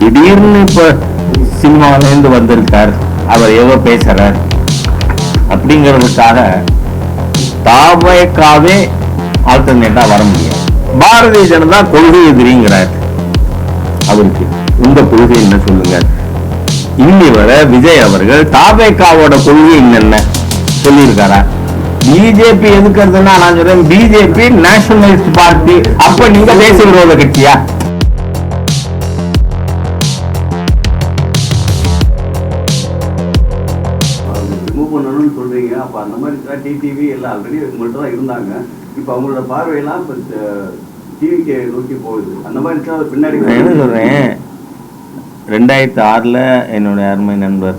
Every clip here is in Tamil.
திடீர்னு இப்ப சினிமாவிலேருந்து வந்திருக்கார். அவர் ஏதோ பேசுறார். அப்படிங்கிறதுக்காக தாவேக்காவே ஆல்டர்னேட்டா வர முடியாது. பாரதிய ஜனதா கொள்கை எதிரிங்கிறார். அவருக்கு உங்க கொள்கை என்ன சொல்லுங்க? இன்னி வர விஜய் அவர்கள் தாபேக்காவோட கொள்கை என்னென்ன சொல்லியிருக்காரா? பிஜேபி எதுக்குறதுன்னா நான் சொல்றேன். பிஜேபி நேஷனலிஸ்ட் பார்ட்டி அப்ப நீங்க தேசிய விரோத கட்சியா சொல்றீங்க அப்ப அந்த மாதிரி டிடிவி எல்லாம் ஆல்ரெடி உங்கள்ட்ட தான் இருந்தாங்க. இப்ப அவங்களோட பார்வையெல்லாம் இப்ப டிவிக்கு நோக்கி போகுது. அந்த மாதிரி பின்னாடி என்ன சொல்றேன்? ரெண்டாயிரத்தி ஆறுல என்னுடைய அருமை நண்பர்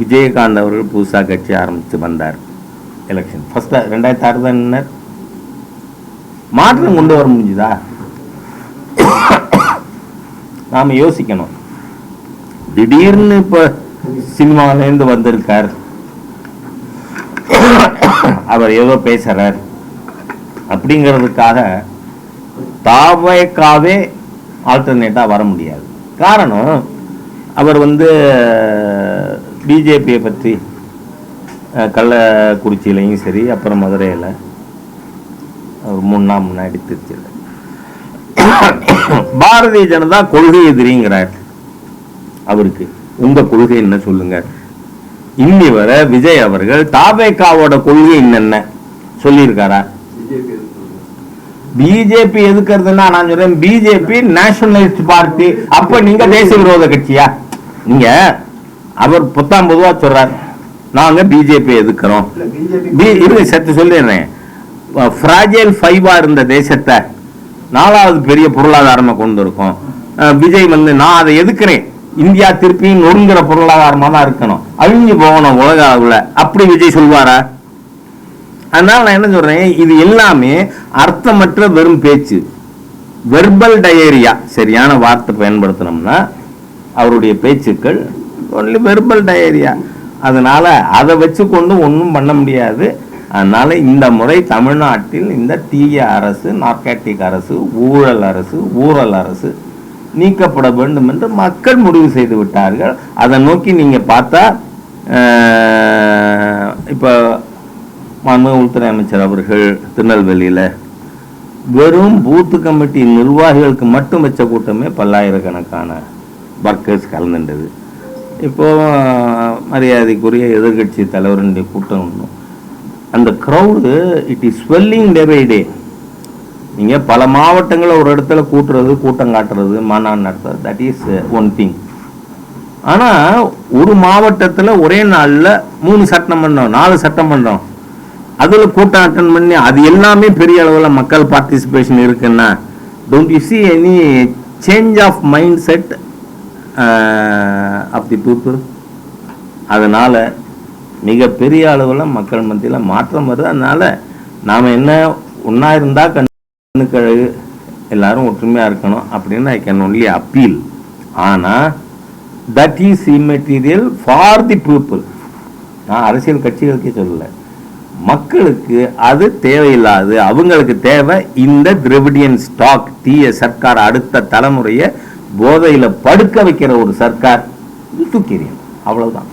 விஜயகாந்த் அவர்கள் புதுசா கட்சி ஆரம்பித்து வந்தார். எலெக்ஷன் ஃபர்ஸ்ட் ரெண்டாயிரத்தி ஆறு தான் என்ன மாற்றம் கொண்டு வர முடிஞ்சுதா? நாம யோசிக்கணும். திடீர்னு இப்ப சினிமாலேருந்து வந்திருக்கார். அவர் ஏதோ பேசுறார். அப்படிங்கிறதுக்காக தாவேக்காவே ஆல்டர்னேட்டா வர முடியாது. காரணம் அவர் வந்து பிஜேபியை பற்றி கள்ளக்குறிச்சியிலையும் சரி அப்புறம் மதுரையில் ஒரு மூணு நாள் முன்னாடி திருச்சியில். பாரதிய ஜனதா கொள்கை எதிரிங்கிறார். அவருக்கு உங்கள் கொள்கை என்ன சொல்லுங்க? இன்னி வரை விஜய் அவர்கள் தாபேக்காவோட கொள்கை என்னென்ன? சொல்லியிருக்காரா? பிஜேபி எதுக்குறதுன்னா நான் சொல்றேன் பிஜேபி நேஷனலிஸ்ட் பார்ட்டி அப்ப நீங்க தேச விரோத கட்சியா? நீங்க அவர் புத்தாம் பொதுவா சொல்றாரு நாங்க பிஜேபி எதுக்குறோம்? இருங்க சத்து சொல்லிடுறேன். ஃப்ராஜைல் ஃபைவா இருந்த தேசத்தை நாலாவது பெரிய பொருளாதாரமா கொண்டு இருக்கோம் விஜய் வந்து நான் அதை எதுக்குறேன்? இந்தியா திருப்பியும் நொறுங்குற பொருளாதாரமா தான் இருக்கணும். அழிஞ்சு போகணும் உலக அளவில் அப்படி விஜய் சொல்வாரா? அதனால் நான் என்ன சொல்கிறேன் இது எல்லாமே அர்த்தமற்ற வெறும் பேச்சு. வெர்பல் டயரியா சரியான வார்த்தை பயன்படுத்தினோம்னா அவருடைய பேச்சுக்கள் ஒன்லி வெர்பல் டயரியா அதனால் அதை வச்சு கொண்டு ஒன்றும் பண்ண முடியாது. அதனால் இந்த முறை தமிழ்நாட்டில் இந்த தீய அரசு நார்காட்டிக் அரசு ஊழல் அரசு ஊழல் அரசு நீக்கப்பட வேண்டும் என்று மக்கள் முடிவு செய்து விட்டார்கள். அதை நோக்கி நீங்கள் பார்த்தா இப்போ மாண்பு உள்துறை அமைச்சர் அவர்கள் திருநெல்வேலியில் வெறும் பூத்து கமிட்டி நிர்வாகிகளுக்கு மட்டும் வச்ச கூட்டமே பல்லாயிரக்கணக்கான ஒர்க்கர்ஸ் கலந்துட்டது இப்போது மரியாதைக்குரிய எதிர்கட்சி தலைவருடைய கூட்டம் ஒன்றும் அந்த crowd it is swelling day by day நீங்கள் பல மாவட்டங்களை ஒரு இடத்துல கூட்டுறது கூட்டம் காட்டுறது மாநாடு நடத்துறது தட் இஸ் ஒன் திங் ஆனால் ஒரு மாவட்டத்தில் ஒரே நாளில் மூணு சட்டமன்றம் நாலு சட்டமன்றம் அதில் கூட்டம் அட்டன் பண்ணி அது எல்லாமே பெரிய அளவில் மக்கள் பார்ட்டிசிபேஷன் இருக்குன்னா don't you see any change of mind set of the people அதனால் மிகப்பெரிய அளவில் மக்கள் மத்தியில் மாற்றம் வருது. அதனால் நாம் என்ன ஒன்றா இருந்தால் கண்ணு கழகு எல்லாரும் ஒற்றுமையாக இருக்கணும் அப்படின்னு ஐ கேன் ஒன்லி அப்பீல் ஆனால் that is immaterial for the people நான் அரசியல் கட்சிகளுக்கே சொல்லலை. மக்களுக்கு அது தேவையில்லாது அவங்களுக்கு தேவை இந்த திரவிடியன் ஸ்டாக் தீய சர்க்கார் அடுத்த தலைமுறையை போதையில் படுக்க வைக்கிற ஒரு சர்க்கார் தூக்கிறேன் அவ்வளவுதான்.